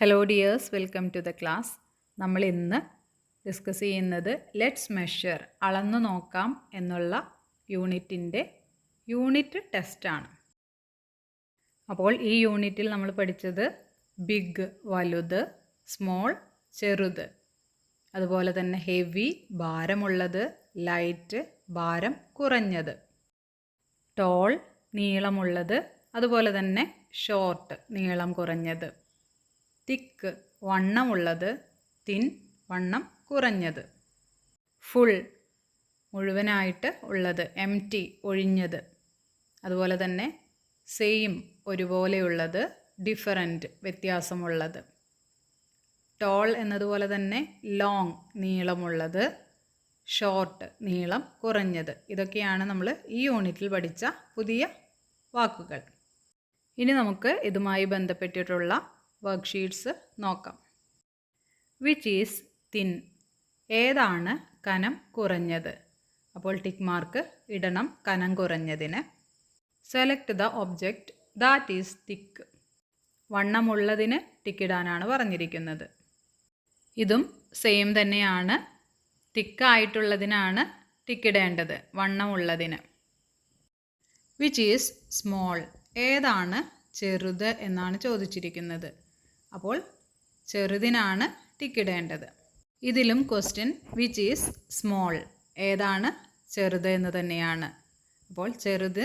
Hello dears welcome to the class നമ്മൾ ഇന്ന് discuss ചെയ്യുന്നത് ലെറ്റ്സ് മെഷർ അളന്നു നോക്കാം എന്നുള്ള യൂണിറ്റിന്റെ യൂണിറ്റ് ടെസ്റ്റാണ് അപ്പോൾ ഈ യൂണിറ്റിൽ നമ്മൾ പഠിച്ചത് ബിഗ് വലുത് സ്മോൾ ചെറുത്. അതുപോലെ തന്നെ ഹെവി ഭാരമുള്ളത് ലൈറ്റ് ഭാരം കുറഞ്ഞത്. ടോൾ നീളമുള്ളത് അതുപോലെ തന്നെ ഷോർട്ട് നീളം കുറഞ്ഞത്. തിക്ക് വണ്ണമുള്ളത് തിൻ വണ്ണം കുറഞ്ഞത്. ഫുൾ മുഴുവനായിട്ട് ഉള്ളത് എം ടി ഒഴിഞ്ഞത്. അതുപോലെ തന്നെ സെയിം ഒരുപോലെയുള്ളത് ഡിഫറന്റ് വ്യത്യാസമുള്ളത്. ടോൾ എന്നതുപോലെ തന്നെ ലോങ് നീളമുള്ളത് ഷോർട്ട് നീളം കുറഞ്ഞത്. ഇതൊക്കെയാണ് നമ്മൾ ഈ യൂണിറ്റിൽ പഠിച്ച പുതിയ വാക്കുകൾ. ഇനി നമുക്ക് ഇതുമായി ബന്ധപ്പെട്ടിട്ടുള്ള വർക്ക്ഷീറ്റ്സ് നോക്കാം. വിച്ച് ഈസ് തിൻ ഏതാണ് കനം കുറഞ്ഞത്? അപ്പോൾ ടിക്ക് മാർക്ക് ഇടണം കനം കുറഞ്ഞതിന്. Select the object that is thick വണ്ണമുള്ളതിന് ടിക്കിടാനാണ് പറഞ്ഞിരിക്കുന്നത്. ഇതും സെയിം തന്നെയാണ്. തിക്കായിട്ടുള്ളതിനാണ് ടിക്കിടേണ്ടത് വണ്ണമുള്ളതിന്. വിച്ച് ഈസ് സ്മോൾ ഏതാണ് ചെറുത് എന്നാണ് ചോദിച്ചിരിക്കുന്നത്. അപ്പോൾ ചെറുതിനാണ് ടിക്കിടേണ്ടത് ഇതിലും ക്വസ്റ്റ്യൻ വിച്ച് ഈസ് സ്മോൾ ഏതാണ് ചെറുത് എന്ന് തന്നെയാണ്. അപ്പോൾ ചെറുത്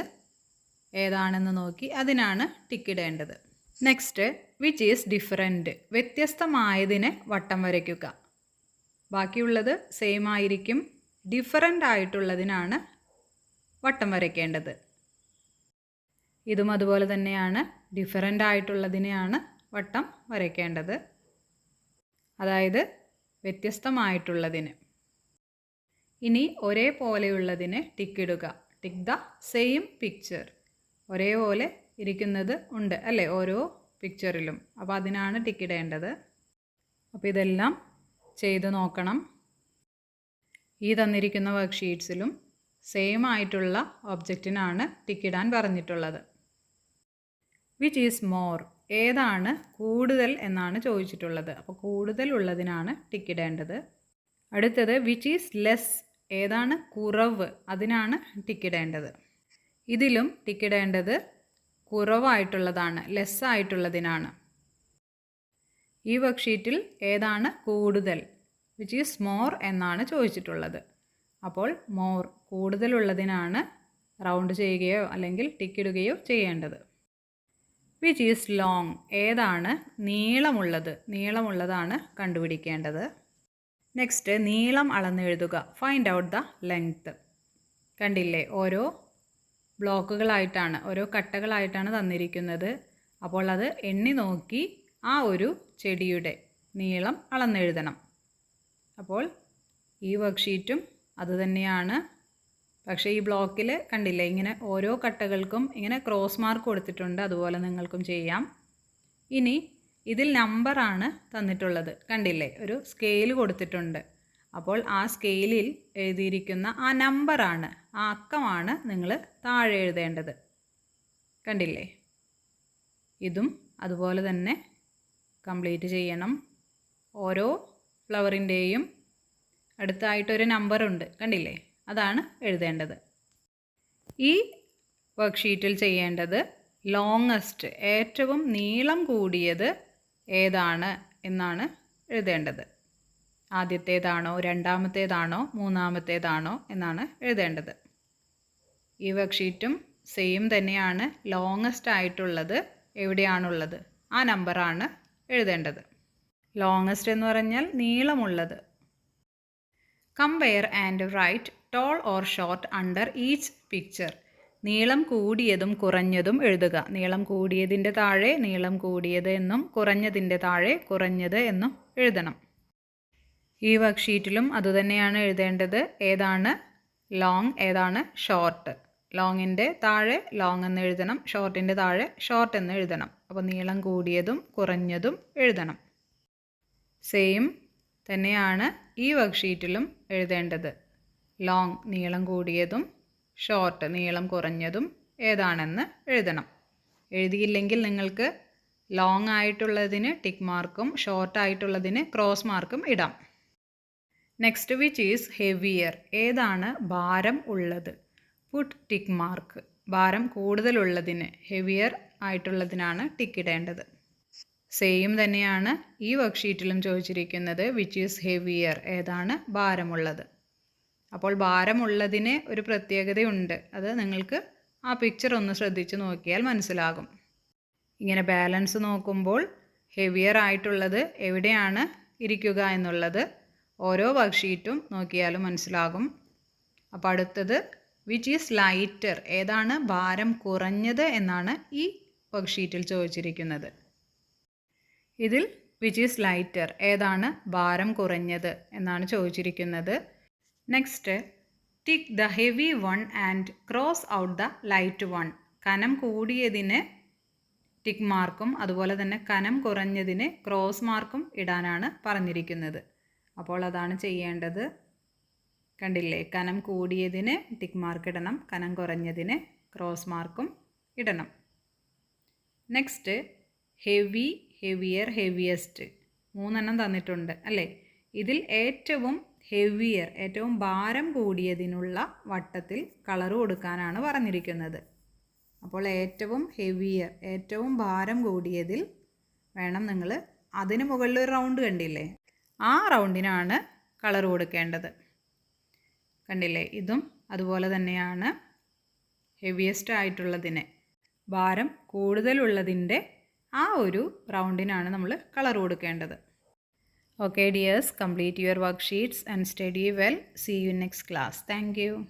ഏതാണെന്ന് നോക്കി അതിനാണ് ടിക്കിടേണ്ടത് നെക്സ്റ്റ് വിച്ച് ഈസ് ഡിഫറെന്റ് വ്യത്യസ്തമായതിനെ വട്ടം വരയ്ക്കുക. ബാക്കിയുള്ളത് സെയിം ആയിരിക്കും. ഡിഫറന്റ് ആയിട്ടുള്ളതിനാണ് വട്ടം വരയ്ക്കേണ്ടത്. ഇതും അതുപോലെ തന്നെയാണ്. ഡിഫറന്റ് ആയിട്ടുള്ളതിനെയാണ് വട്ടം വരയ്ക്കേണ്ടത്. അതായത് വ്യത്യസ്തമായിട്ടുള്ളതിന്. ഇനി ഒരേപോലെയുള്ളതിന് ടിക്കിടുക ടിക്ക് ദ സെയിം പിക്ചർ. ഒരേപോലെ ഇരിക്കുന്നത് ഉണ്ട് അല്ലേ ഓരോ പിക്ചറിലും. അപ്പോൾ അതിനാണ് ടിക്കിടേണ്ടത് അപ്പോൾ ഇതെല്ലാം ചെയ്ത് നോക്കണം. ഈ തന്നിരിക്കുന്ന വർക്ക് വർക്ക്ഷീറ്റ്സിലും സെയിം ആയിട്ടുള്ള ഒബ്ജക്റ്റിനാണ് ടിക്കിടാൻ പറഞ്ഞിട്ടുള്ളത്. Which is more. ഏതാണ് കൂടുതൽ എന്നാണ് ചോദിച്ചിട്ടുള്ളത്. അപ്പോൾ കൂടുതൽ ഉള്ളതിനാണ് ടിക്കിടേണ്ടത്. അടുത്തത് വിച്ച് ഈസ് ലെസ് ഏതാണ് കുറവ് അതിനാണ് ടിക്കിടേണ്ടത്. ഇതിലും ടിക്കിടേണ്ടത് കുറവായിട്ടുള്ളതാണ് ലെസ് ആയിട്ടുള്ളതിനാണ്. ഈ വർക്ക്ഷീറ്റിൽ ഏതാണ് കൂടുതൽ വിച്ച് ഈസ് മോർ എന്നാണ് ചോദിച്ചിട്ടുള്ളത്. അപ്പോൾ മോർ കൂടുതലുള്ളതിനാണ് റൗണ്ട് ചെയ്യുകയോ അല്ലെങ്കിൽ ടിക്കിടുകയോ ചെയ്യേണ്ടത്. വിച്ച് ഈസ് ലോങ് ഏതാണ്? നീളമുള്ളത്. നീളമുള്ളതാണ് കണ്ടുപിടിക്കേണ്ടത്. നെക്സ്റ്റ് നീളം അളന്നെഴുതുക. ഫൈൻഡ് ഔട്ട് ദ ലെങ്ത്ത് കണ്ടില്ലേ? ഓരോ ബ്ലോക്കുകളായിട്ടാണ് ഓരോ കട്ടകളായിട്ടാണ് തന്നിരിക്കുന്നത്. അപ്പോൾ അത് എണ്ണി നോക്കി ആ ഒരു ചെടിയുടെ നീളം അളന്നെഴുതണം. അപ്പോൾ ഈ വർക്ക്ഷീറ്റും അതുതന്നെയാണ് പക്ഷേ ഈ ബ്ലോക്കിൽ കണ്ടില്ലേ ഇങ്ങനെ ഓരോ കട്ടകൾക്കും ഇങ്ങനെ ക്രോസ് മാർക്ക് കൊടുത്തിട്ടുണ്ട് അതുപോലെ നിങ്ങൾക്കും ചെയ്യാം. ഇനി ഇതിൽ നമ്പറാണ് തന്നിട്ടുള്ളത്. കണ്ടില്ലേ ഒരു സ്കെയിൽ കൊടുത്തിട്ടുണ്ട്. അപ്പോൾ ആ സ്കെയിലിൽ എഴുതിയിരിക്കുന്ന ആ നമ്പറാണ് ആ അക്കമാണ് നിങ്ങൾ താഴെ എഴുതേണ്ടത്. കണ്ടില്ലേ? ഇതും അതുപോലെ തന്നെ കംപ്ലീറ്റ് ചെയ്യണം. ഓരോ ഫ്ലവറിന്റെയും അടുത്തായിട്ടൊരു നമ്പറുണ്ട് കണ്ടില്ലേ? അതാണ് എഴുതേണ്ടത്. ഈ വർക്ക്ഷീറ്റിൽ ചെയ്യേണ്ടത് ലോങ്ങസ്റ്റ് ഏറ്റവും നീളം കൂടിയത് ഏതാണ് എന്നാണ് എഴുതേണ്ടത്. ആദ്യത്തേതാണോ രണ്ടാമത്തേതാണോ മൂന്നാമത്തേതാണോ എന്നാണ് എഴുതേണ്ടത്. ഈ വർക്ക്ഷീറ്റും സെയിം തന്നെയാണ് ലോങ്ങസ്റ്റ് ആയിട്ടുള്ളത് എവിടെയാണുള്ളത്? ആ നമ്പറാണ് എഴുതേണ്ടത്. ലോങ്ങസ്റ്റ് എന്ന് പറഞ്ഞാൽ നീളമുള്ളത്. Compare and write tall or short under each picture നീളം കൂടിയതും കുറഞ്ഞതും എഴുതുക. നീളം കൂടിയതിന്റെ താഴെ നീളം കൂടിയത് എന്നും കുറഞ്ഞതിന്റെ താഴെ കുറഞ്ഞത് എന്നും എഴുതണം. ഈ വർക്ക്ഷീറ്റിലും അതുതന്നെയാണ് എഴുതേണ്ടത്. ഏതാണ്? ലോങ് ഏതാണ്? ഷോർട്ട് ലോങ്ങിന്റെ താഴെ ലോങ് എന്ന് എഴുതണം. ഷോർട്ടിന്റെ താഴെ ഷോർട്ട് എന്ന് എഴുതണം. അപ്പോൾ നീളം കൂടിയതും കുറഞ്ഞതും എഴുതണം. സെയിം തന്നെയാണ് ഈ വർക്ക്ഷീറ്റിലും എഴുതേണ്ടത്. ലോങ് നീളം കൂടിയതും ഷോർട്ട് നീളം കുറഞ്ഞതും ഏതാണെന്ന് എഴുതണം. എഴുതിയില്ലെങ്കിൽ നിങ്ങൾക്ക് ലോങ് ആയിട്ടുള്ളതിന് ടിക്ക് മാർക്കും ഷോർട്ട് ആയിട്ടുള്ളതിന് ക്രോസ് മാർക്കും ഇടാം. നെക്സ്റ്റ് വിച്ച് ഈസ് ഹെവിയർ ഏതാണ് ഭാരം ഉള്ളത്? പുട്ട് ടിക്ക് മാർക്ക് ഭാരം കൂടുതലുള്ളതിന് ഹെവിയർ ആയിട്ടുള്ളതിനാണ് ടിക്ക് ഇടേണ്ടത്. സെയിം തന്നെയാണ് ഈ വർക്ക്ഷീറ്റിലും ചോദിച്ചിരിക്കുന്നത് വിച്ച് ഈസ് ഹെവിയർ ഏതാണ് ഭാരമുള്ളത്? അപ്പോൾ ഭാരമുള്ളതിന് ഒരു പ്രത്യേകതയുണ്ട്. അത് നിങ്ങൾക്ക് ആ പിക്ചർ ഒന്ന് ശ്രദ്ധിച്ച് നോക്കിയാൽ മനസ്സിലാകും. ഇങ്ങനെ ബാലൻസ് നോക്കുമ്പോൾ ഹെവിയർ ആയിട്ടുള്ളത് എവിടെയാണ് ഇരിക്കുക എന്നുള്ളത് ഓരോ വർക്ക്ഷീറ്റും നോക്കിയാലും മനസ്സിലാകും. അപ്പോൾ അടുത്തത് വിച്ച് ഈസ് ലൈറ്റർ ഏതാണ് ഭാരം കുറഞ്ഞത് എന്നാണ് ഈ വർക്ക്ഷീറ്റിൽ ചോദിച്ചിരിക്കുന്നത്. ഇതിൽ വിച്ച് ഈസ് ലൈറ്റർ ഏതാണ് ഭാരം കുറഞ്ഞത് എന്നാണ് ചോദിച്ചിരിക്കുന്നത്. Next tick the heavy one and cross out the light one കനം കൂടിയതിന് ടിക്ക് മാർക്കും അതുപോലെ തന്നെ കനം കുറഞ്ഞതിന് ക്രോസ് മാർക്കും ഇടാനാണ് പറഞ്ഞിരിക്കുന്നത്. അപ്പോൾ അതാണ് ചെയ്യേണ്ടത്. കണ്ടില്ലേ? കനം കൂടിയതിന് ടിക്ക് മാർക്ക് ഇടണം കനം കുറഞ്ഞതിന് ക്രോസ് മാർക്കും ഇടണം. നെക്സ്റ്റ് ഹെവി ഹെവിയർ ഹെവിയസ്റ്റ് മൂന്നെണ്ണം തന്നിട്ടുണ്ട് അല്ലേ? ഇതിൽ ഏറ്റവും ഹെവിയർ ഏറ്റവും ഭാരം കൂടിയതിനുള്ള വട്ടത്തിൽ കളർ കൊടുക്കാനാണ് പറഞ്ഞിരിക്കുന്നത്. അപ്പോൾ ഏറ്റവും ഹെവിയർ ഏറ്റവും ഭാരം കൂടിയതിൽ വേണം നിങ്ങൾ അതിന് മുകളിൽ ഒരു റൗണ്ട് കണ്ടില്ലേ? ആ റൗണ്ടിനാണ് കളർ കൊടുക്കേണ്ടത്. കണ്ടില്ലേ? ഇതും അതുപോലെ തന്നെയാണ് ഹെവിയസ്റ്റ് ആയിട്ടുള്ളതിനെ. ഭാരം കൂടുതലുള്ളതിന്റെ ആ ഒരു റൗണ്ടിനാണ് നമ്മൾ കളർ കൊടുക്കേണ്ടത്. Okay dears, complete your worksheets and study well. See you next class. Thank you.